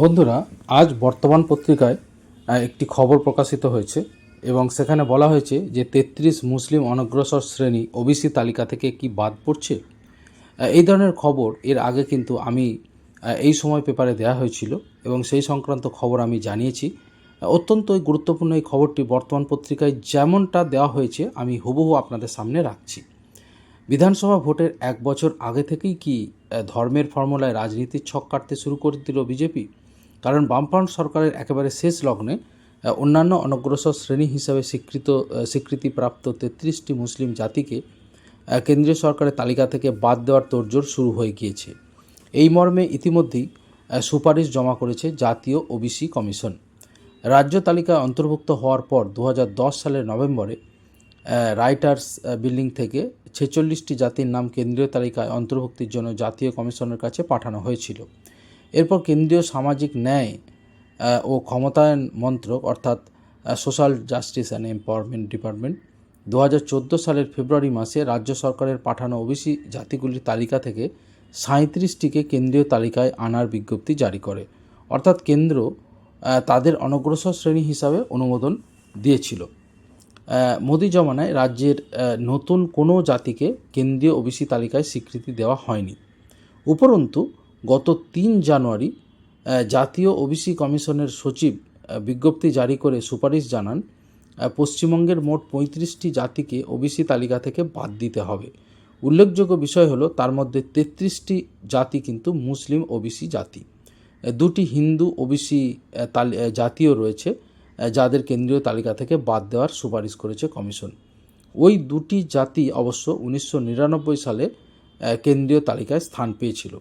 বন্ধুরা, আজ বর্তমান পত্রিকায় একটি খবর প্রকাশিত হয়েছে এবং সেখানে বলা হয়েছে যে তেত্রিশ মুসলিম অনগ্রসর শ্রেণি ওবিসি তালিকা থেকে কি বাদ পড়ছে। এই ধরনের খবর এর আগে কিন্তু আমি এই সময় পেপারে দেওয়া হয়েছিল এবং সেই সংক্রান্ত খবর আমি জানিয়েছি। অত্যন্ত গুরুত্বপূর্ণ এই খবরটি বর্তমান পত্রিকায় যেমনটা দেওয়া হয়েছে, আমি হুবহু আপনাদের সামনে রাখছি। বিধানসভা ভোটের এক বছর আগে থেকেই কি ধর্মের ফর্মুলায় রাজনীতির ছক কাটতে শুরু করে দিল বিজেপি? কারণ বামফ্রন্ট সরকারের একেবারে শেষ লগ্নে অন্যান্য অনগ্রসর শ্রেণি হিসাবে স্বীকৃত স্বীকৃতিপ্রাপ্ত তেত্রিশটি মুসলিম জাতিকে কেন্দ্রীয় সরকারের তালিকা থেকে বাদ দেওয়ার তোড়জোড় শুরু হয়ে গিয়েছে। এই মর্মে ইতিমধ্যেই সুপারিশ জমা করেছে জাতীয় ওবিসি কমিশন। রাজ্য তালিকায় অন্তর্ভুক্ত হওয়ার পর দু হাজার দশ সালের নভেম্বরে রাইটার্স বিল্ডিং থেকে ছেচল্লিশটি জাতির নাম কেন্দ্রীয় তালিকায় অন্তর্ভুক্তির জন্য জাতীয় কমিশনের কাছে পাঠানো হয়েছিল। এরপর কেন্দ্রীয় সামাজিক ন্যায় ও ক্ষমতায়ন মন্ত্রক, অর্থাৎ social justice and empowerment department দু হাজার চোদ্দ সালের ফেব্রুয়ারি মাসে রাজ্য সরকারের পাঠানো ওবিসি জাতিগুলির তালিকা থেকে সাঁত্রিশটিকে কেন্দ্রীয় তালিকায় আনার বিজ্ঞপ্তি জারি করে। অর্থাৎ কেন্দ্র তাদের অনগ্রসর শ্রেণি হিসাবে অনুমোদন দিয়েছিল। মোদি জমানায় রাজ্যের নতুন কোনো জাতিকে কেন্দ্রীয় ওবিসি তালিকায় স্বীকৃতি দেওয়া হয়নি। উপরন্তু গত তিন জানুয়ারি জাতীয় ওবিসি কমিশনের সচিব বিজ্ঞপ্তি জারি করে সুপারিশ জানান পশ্চিমবঙ্গের মোট পঁয়ত্রিশটি জাতিকে ওবিসি তালিকা থেকে বাদ দিতে হবে। উল্লেখযোগ্য বিষয় হলো, তার মধ্যে তেত্রিশটি জাতি কিন্তু মুসলিম ওবিসি জাতি। দুটি হিন্দু ওবিসি জাতিও রয়েছে যাদের কেন্দ্রীয় তালিকা থেকে বাদ দেওয়ার সুপারিশ করেছে কমিশন। ওই দুটি জাতি অবশ্য উনিশশো নিরানব্বই সালে কেন্দ্রীয় তালিকায় স্থান পেয়েছিল।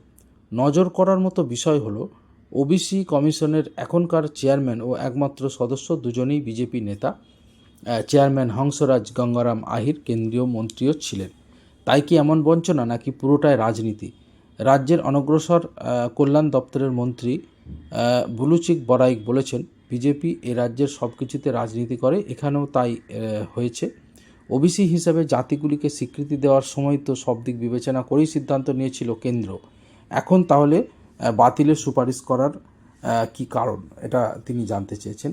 নজর করার মতো বিষয় হলো ওবিসি কমিশনের এখনকার চেয়ারম্যান ও একমাত্র সদস্য দুজনেই বিজেপি নেতা চেয়ারম্যান হংসরাজ গঙ্গারাম আহির কেন্দ্রীয় মন্ত্রীও ছিলেন। তাই কি এমন বঞ্চনা নাকি পুরোটাই রাজনীতি? রাজ্যের অনগ্রসর কল্যাণ দপ্তরের মন্ত্রী বুলুচিক বরাইক বলেছেন, বিজেপি এ রাজ্যের সব কিছুতে রাজনীতি করে, এখানেও তাই হয়েছে। ওবিসি হিসাবে জাতিগুলিকে স্বীকৃতি দেওয়ার সময় তো সব দিক বিবেচনা করেই সিদ্ধান্ত নিয়েছিল কেন্দ্র। এখন তাহলে বাতিলের সুপারিশ করার কি কারণ? এটা তিনি জানতে চেয়েছেন।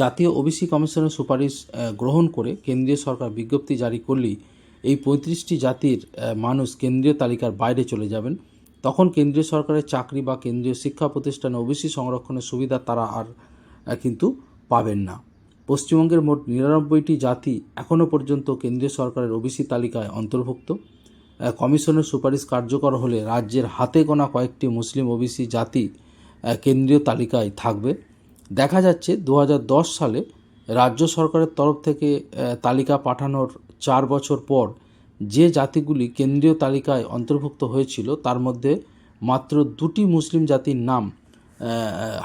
জাতীয় ওবিসি কমিশনের সুপারিশ গ্রহণ করে কেন্দ্রীয় সরকার বিজ্ঞপ্তি জারি করলেই এই পঁয়ত্রিশটি জাতির মানুষ কেন্দ্রীয় তালিকার বাইরে চলে যাবেন। তখন কেন্দ্রীয় সরকারের চাকরি বা কেন্দ্রীয় শিক্ষা প্রতিষ্ঠানে ওবিসি সংরক্ষণের সুবিধা তারা আর কিন্তু পাবেন না। পশ্চিমবঙ্গের মোট নিরানব্বইটি জাতি এখনও পর্যন্ত কেন্দ্রীয় সরকারের ওবিসি তালিকায় অন্তর্ভুক্ত। কমিশনের সুপারিশ কার্যকর হলে রাজ্যের হাতে গোনা কয়েকটি মুসলিম ওবিসি জাতি কেন্দ্রীয় তালিকায় থাকবে। দেখা যাচ্ছে দু হাজার দশ সালে রাজ্য সরকারের তরফ থেকে তালিকা পাঠানোর চার বছর পর যে জাতিগুলি কেন্দ্রীয় তালিকায় অন্তর্ভুক্ত হয়েছিল, তার মধ্যে মাত্র দুটি মুসলিম জাতির নাম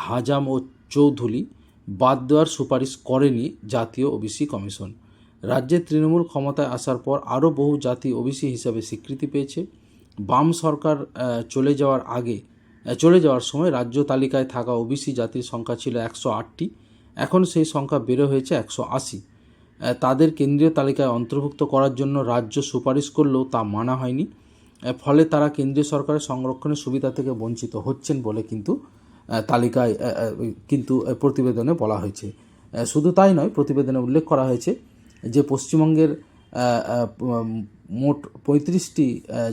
হাজাম ও চৌধুরী বাদ দেওয়ার সুপারিশ করেনি জাতীয় ওবিসি কমিশন। রাজ্যে তৃণমূল ক্ষমতায় আসার পর আরও বহু জাতি ওবিসি হিসাবে স্বীকৃতি পেয়েছে। বাম সরকার চলে যাওয়ার আগে চলে যাওয়ার সময় রাজ্য তালিকায় থাকা ওবিসি জাতির সংখ্যা ছিল একশো আটটি। এখন সেই সংখ্যা বেড়ে হয়েছে একশো আশি। তাদের কেন্দ্রীয় তালিকায় অন্তর্ভুক্ত করার জন্য রাজ্য সুপারিশ করলেও তা মানা হয়নি। ফলে তারা কেন্দ্রীয় সরকারের সংরক্ষণের সুবিধা থেকে বঞ্চিত হচ্ছেন বলে কিন্তু তালিকায় কিন্তু প্রতিবেদনে বলা হয়েছে। শুধু তাই নয়, প্রতিবেদনে উল্লেখ করা হয়েছে যে পশ্চিমবঙ্গের মোট পঁয়ত্রিশটি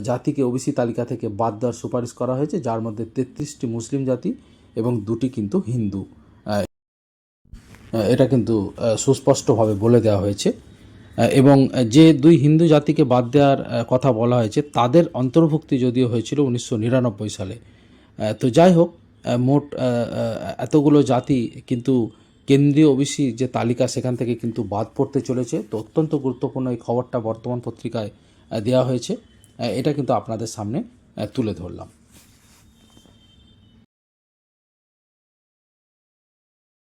জাতিকে ওবিসি তালিকা থেকে বাদ দেওয়ার সুপারিশ করা হয়েছে, যার মধ্যে তেত্রিশটি মুসলিম জাতি এবং দুটি কিন্তু হিন্দু। এটা কিন্তু সুস্পষ্টভাবে বলে দেওয়া হয়েছে। এবং যে দুই হিন্দু জাতিকে বাদ দেওয়ার কথা বলা হয়েছে, তাদের অন্তর্ভুক্তি যদিও হয়েছিল উনিশশো নিরানব্বই সালে। তো যাই হোক মোট এতগুলো জাতি কিন্তু কেন্দ্রীয় ওবিসি যে তালিকা সেখান থেকে কিন্তু বাদ পড়তে চলেছে। তো অত্যন্ত গুরুত্বপূর্ণ এই খবরটা বর্তমান পত্রিকায় দেওয়া হয়েছে। এটা কিন্তু আপনাদের সামনে তুলে ধরলাম।